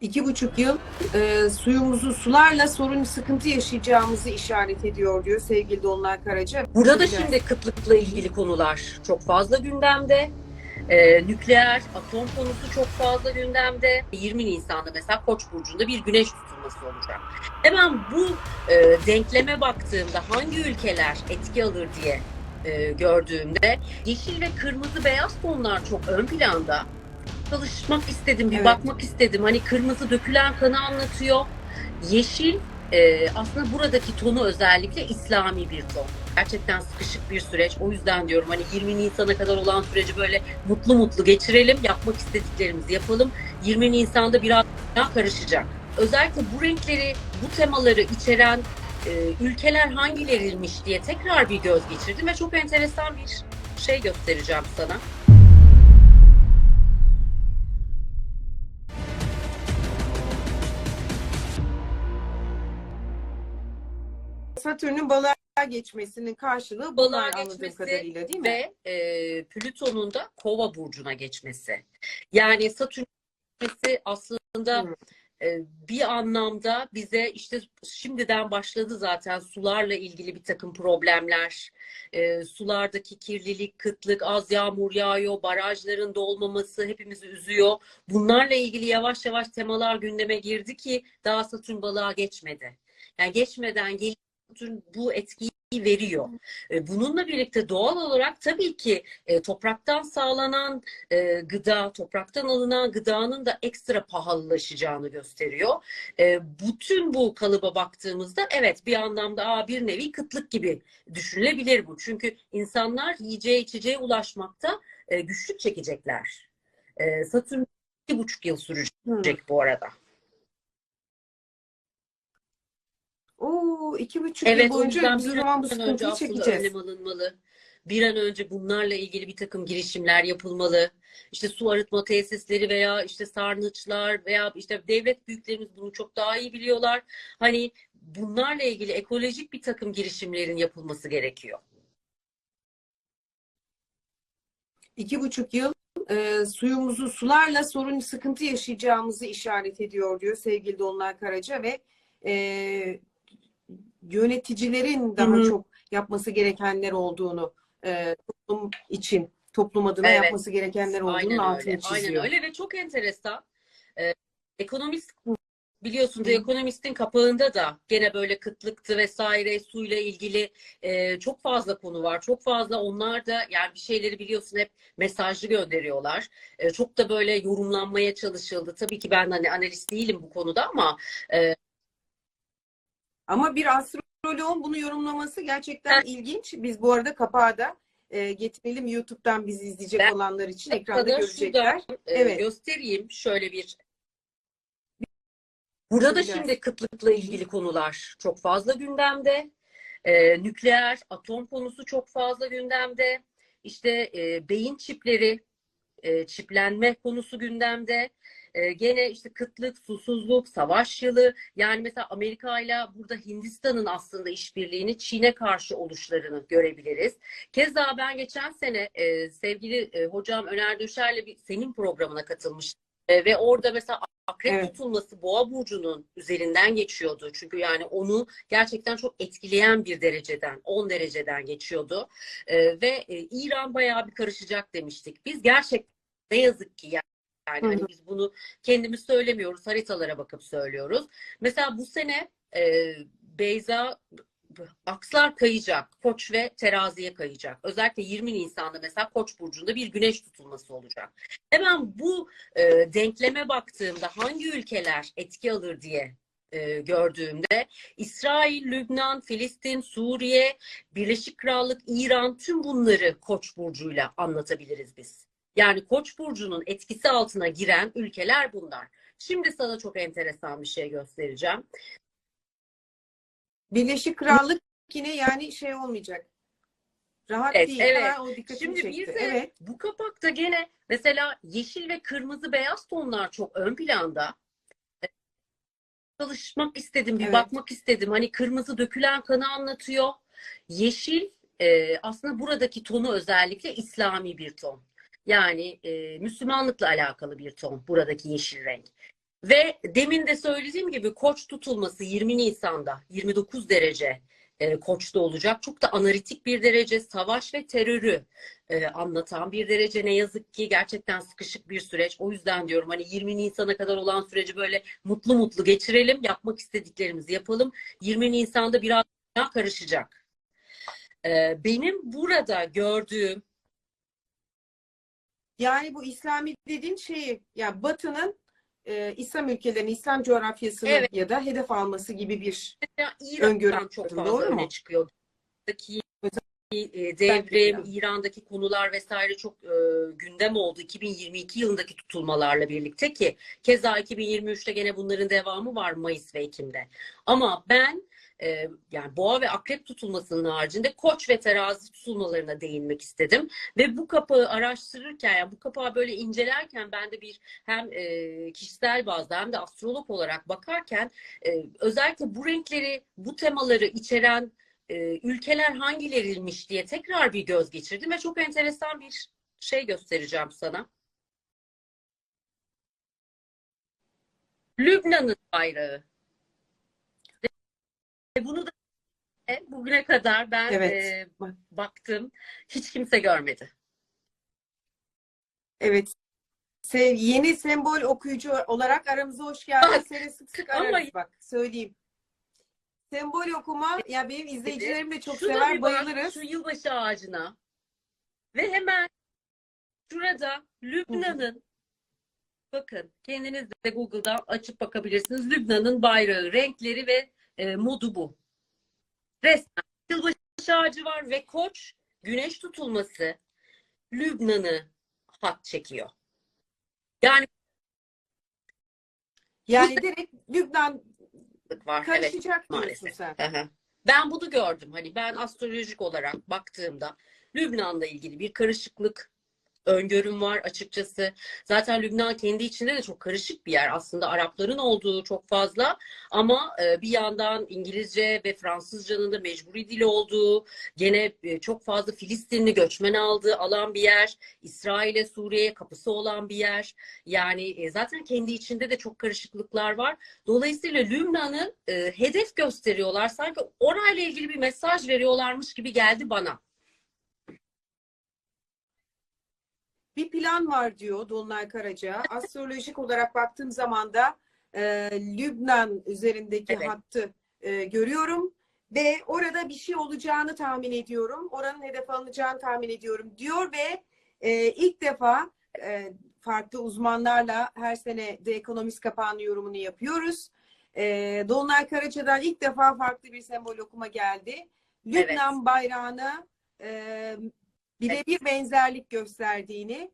İki buçuk yıl e, suyumuzu sularla sorun sıkıntı yaşayacağımızı işaret ediyor diyor sevgili Dolunay Karaca. Burada da şimdi kıtlıkla ilgili konular çok fazla gündemde. Ee, nükleer, atom konusu çok fazla gündemde. 20 Nisan'da mesela Koç burcunda bir güneş tutulması olacak. Hemen bu e, denkleme baktığımda hangi ülkeler etki alır diye e, gördüğümde yeşil ve kırmızı beyaz tonlar çok ön planda. Çalışmak istedim, bir Evet. bakmak istedim. Hani kırmızı dökülen kanı anlatıyor. Yeşil e, aslında buradaki tonu özellikle İslami bir ton. Gerçekten sıkışık bir süreç. O yüzden diyorum hani 20 Nisan'a kadar olan süreci böyle mutlu mutlu geçirelim. Yapmak istediklerimizi yapalım. 20 Nisan'da biraz daha karışacak. Özellikle bu renkleri, bu temaları içeren e, ülkeler hangileriymiş diye tekrar bir göz geçirdim ve çok enteresan bir şey göstereceğim sana. Satürn'ün balığa geçmesinin karşılığı Balığa bunlar anladığım geçmesi kadarıyla değil mi? ve e, Plüton'un da Kova burcuna geçmesi. Yani Satürn geçmesi aslında Hı. e, bir anlamda bize işte şimdiden başladı zaten sularla ilgili bir takım problemler, e, sulardaki kirlilik, kıtlık, az yağmur yağıyor, barajların dolmaması hepimizi üzüyor. Bunlarla ilgili yavaş yavaş temalar gündeme girdi ki daha Satürn balığa geçmedi. Yani geçmeden gelip bu etkiyi veriyor. E, Bununla birlikte doğal olarak tabii ki e, topraktan sağlanan e, gıda, topraktan alınan gıdanın da ekstra pahalılaşacağını gösteriyor. Bütün bu kalıba baktığımızda evet bir anlamda aa, bir nevi kıtlık gibi düşünülebilir bu. Çünkü insanlar yiyeceğe içeceğe ulaşmakta güçlük çekecekler. Satürn iki buçuk yıl sürecek Hı. bu arada. İki buçuk Evet, yıl boyunca bir zaman bu sıkıntıyı çekeceğiz. önlem alınmalı. Bir an önce bunlarla ilgili bir takım girişimler yapılmalı. İşte su arıtma tesisleri veya işte sarnıçlar veya işte devlet büyüklerimiz bunu çok daha iyi biliyorlar. Hani bunlarla ilgili ekolojik bir takım girişimlerin yapılması gerekiyor. İki buçuk yıl e, suyumuzu sularla sorun sıkıntı yaşayacağımızı işaret ediyor diyor sevgili Dolunay Karaca ve e, yöneticilerin daha Hı hı. çok yapması gerekenler olduğunu e, toplum için toplum adına Evet. yapması gerekenler olduğunun Aynen altını öyle. çiziyor. Aynen öyle ve çok enteresan. Ee, ekonomist biliyorsun. The Economist'in kapağında da gene böyle kıtlıktı vesaire suyla ilgili e, çok fazla konu var. Çok fazla onlar da yani bir şeyleri biliyorsun hep mesajlı gönderiyorlar. E, çok da böyle yorumlanmaya çalışıldı. Tabii ki ben hani analist değilim bu konuda ama Ama bir astroloğun bunu yorumlaması gerçekten ilginç. Biz bu arada kapağı da e, getirelim YouTube'dan bizi izleyecek Ben- olanlar için ekranda da görecekler. e, Evet. göstereyim şöyle bir Burada da şimdi kıtlıkla ilgili konular çok fazla gündemde. Ee, nükleer, atom konusu çok fazla gündemde. İşte e, beyin çipleri, e, çiplenme konusu gündemde. E, gene işte kıtlık, susuzluk, savaş yılı. Yani mesela Amerika ile burada Hindistan'ın aslında işbirliğini Çin'e karşı oluşlarını görebiliriz. Keza ben geçen sene e, sevgili e, hocam Öner Döşer'le bir senin programına katılmıştım. E, ve orada mesela akrep Evet. tutulması boğa burcunun üzerinden geçiyordu. Çünkü yani onu gerçekten çok etkileyen bir dereceden, 10 dereceden geçiyordu. E, ve e, İran bayağı bir karışacak demiştik. Biz gerçekten ne yazık ki yani, yani Hı hı. hani biz bunu kendimiz söylemiyoruz, haritalara bakıp söylüyoruz. Mesela bu sene e, Beyza akslar kayacak. Koç ve teraziye kayacak. Özellikle 20 Nisan'da mesela Koç burcunda bir güneş tutulması olacak. Hemen bu e, denkleme baktığımda hangi ülkeler etki alır diye e, gördüğümde İsrail, Lübnan, Filistin, Suriye, Birleşik Krallık, İran tüm bunları Koç burcuyla anlatabiliriz biz. Yani Koç burcunun etkisi altına giren ülkeler bunlar. Şimdi sana çok enteresan bir şey göstereceğim. Birleşik Krallık yine yani şey olmayacak. Rahat Evet, değil. evet. Ha, o dikkatimi Şimdi çekti. bir de Evet. bu kapakta gene mesela yeşil ve kırmızı beyaz tonlar çok ön planda. Çalışmak istedim, bir Evet. bakmak istedim. Hani kırmızı dökülen kanı anlatıyor. Yeşil e, aslında buradaki tonu özellikle İslami bir ton. Yani e, Müslümanlıkla alakalı bir ton buradaki yeşil renk. Ve demin de söylediğim gibi koç tutulması 20 Nisan'da 29 derece e, koçta olacak. Çok da analitik bir derece savaş ve terörü e, anlatan bir derece. Ne yazık ki gerçekten sıkışık bir süreç. O yüzden diyorum hani 20 Nisan'a kadar olan süreci böyle mutlu mutlu geçirelim. Yapmak istediklerimizi yapalım. 20 Nisan'da biraz daha karışacak. E, benim burada gördüğüm Yani bu İslami dediğin şeyi ya Batı'nın e, İslam ülkelerinin, İslam coğrafyasını Evet. ya da hedef alması gibi bir Öngörü çok fazla doğru mu? çıkıyor. Buradaki e, Belki devrim, de. İran'daki konular vesaire çok e, gündem oldu 2022 yılındaki tutulmalarla birlikte ki keza 2023'te gene bunların devamı var Mayıs ve Ekim'de. Ama ben e, yani boğa ve akrep tutulmasının haricinde koç ve terazi tutulmalarına değinmek istedim. Ve bu kapağı araştırırken yani bu kapağı böyle incelerken ben de bir hem e, kişisel bazda hem de astrolog olarak bakarken e, özellikle bu renkleri, bu temaları içeren e, ülkeler hangileriymiş diye tekrar bir göz geçirdim ve çok enteresan bir şey göstereceğim sana. Lübnan'ın bayrağı. Ve bunu da bugüne kadar ben Evet. e, baktım. Hiç kimse görmedi. evet sev, yeni sembol okuyucu olarak aramıza hoş geldin. Seni sık sık ama- ararız bak söyleyeyim. Sembol okuma ya benim izleyicilerim de çok Şuna sever bir bak, bayılırız. Şu yılbaşı ağacına. Ve hemen şurada Lübnan'ın bakın kendiniz de Google'dan açıp bakabilirsiniz. Lübnan'ın bayrağı, renkleri ve e, modu bu. Resmen yılbaşı ağacı var ve koç güneş tutulması Lübnan'ı hat çekiyor. Yani Yani direkt Lübnan var. Evet. karışacak diyorsun maalesef. sen. Hı. Ben bunu gördüm. Hani ben astrolojik olarak baktığımda Lübnan'la ilgili bir karışıklık öngörüm var açıkçası. Zaten Lübnan kendi içinde de çok karışık bir yer. Aslında Arapların olduğu çok fazla ama e, bir yandan İngilizce ve Fransızcanın da mecburi dil olduğu, gene e, çok fazla Filistinli göçmen aldığı alan bir yer. İsrail'e, Suriye'ye kapısı olan bir yer. Yani e, zaten kendi içinde de çok karışıklıklar var. Dolayısıyla Lübnan'ı hedef gösteriyorlar. Sanki orayla ilgili bir mesaj veriyorlarmış gibi geldi bana. Bir plan var diyor Dolunay Karaca. Astrolojik olarak baktığım zaman da e, Lübnan üzerindeki Evet. hattı e, görüyorum ve orada bir şey olacağını tahmin ediyorum. Oranın hedef alınacağını tahmin ediyorum diyor ve e, ilk defa e, farklı uzmanlarla her sene The Economist kapağının yorumunu yapıyoruz. E, Dolunay Karaca'dan ilk defa farklı bir sembol okuma geldi. Lübnan bayrağına e, birebir benzerlik gösterdiğini,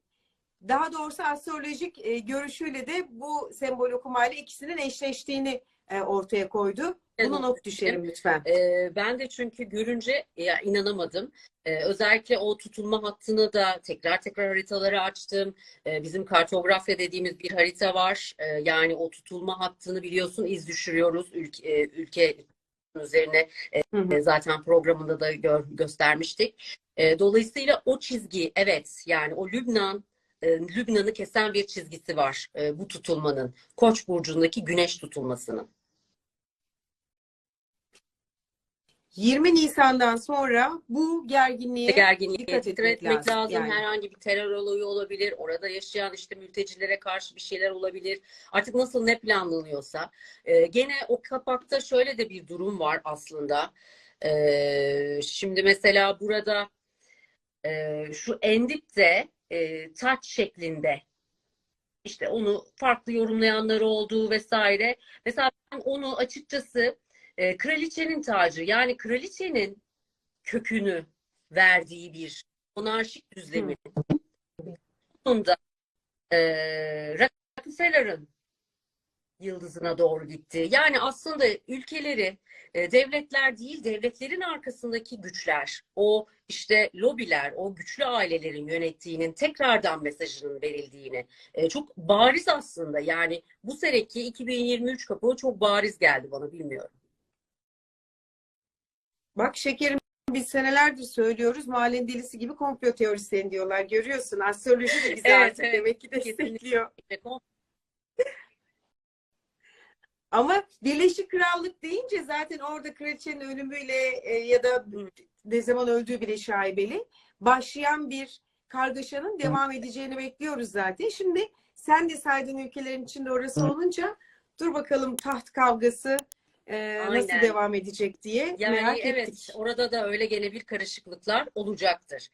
daha doğrusu astrolojik e, görüşüyle de bu sembol okumayla ikisinin eşleştiğini e, ortaya koydu. Bunu not düşelim lütfen. Ee, ben de çünkü görünce ya, inanamadım. Ee, özellikle o tutulma hattını da tekrar tekrar haritaları açtım. Ee, bizim kartografya dediğimiz bir harita var. Ee, yani o tutulma hattını biliyorsun iz düşürüyoruz ülke, e, ülke üzerine Hı hı. e, zaten programında da gö- göstermiştik. E, dolayısıyla o çizgi evet yani o Lübnan e, Lübnan'ı kesen bir çizgisi var e, bu tutulmanın. Koç burcundaki güneş tutulmasının. 20 Nisan'dan sonra bu gerginliğe gerginliğe dikkat etmek etmek lazım, lazım. yani. Herhangi bir terör olayı olabilir. Orada yaşayan işte mültecilere karşı bir şeyler olabilir. Artık nasıl ne planlanıyorsa. Ee, gene o kapakta şöyle de bir durum var aslında. Ee, şimdi mesela burada e, şu endipte e, taç şeklinde işte onu farklı yorumlayanları olduğu vesaire. Mesela ben onu açıkçası e, kraliçenin tacı yani kraliçenin kökünü verdiği bir monarşik düzlemin sonunda e, Rockefeller'ın yıldızına doğru gitti. Yani aslında ülkeleri e, devletler değil devletlerin arkasındaki güçler, o işte lobiler, o güçlü ailelerin yönettiğinin tekrardan mesajının verildiğini e, çok bariz aslında. Yani bu seneki 2023 kapağı çok bariz geldi bana bilmiyorum. Bak şekerim biz senelerdir söylüyoruz. Mahallenin delisi gibi komplo teorisyeni diyorlar. Görüyorsun astroloji de bizi Evet, artık evet. demek ki Kesinlikle. Ama Birleşik Krallık deyince zaten orada kraliçenin ölümüyle e, ya da ne zaman öldüğü bile şaibeli. Başlayan bir kargaşanın devam edeceğini bekliyoruz zaten. Şimdi sen de saydığın ülkelerin içinde orası olunca dur bakalım taht kavgası e, nasıl devam edecek diye Yani merak evet ettik. orada da öyle gene bir karışıklıklar olacaktır.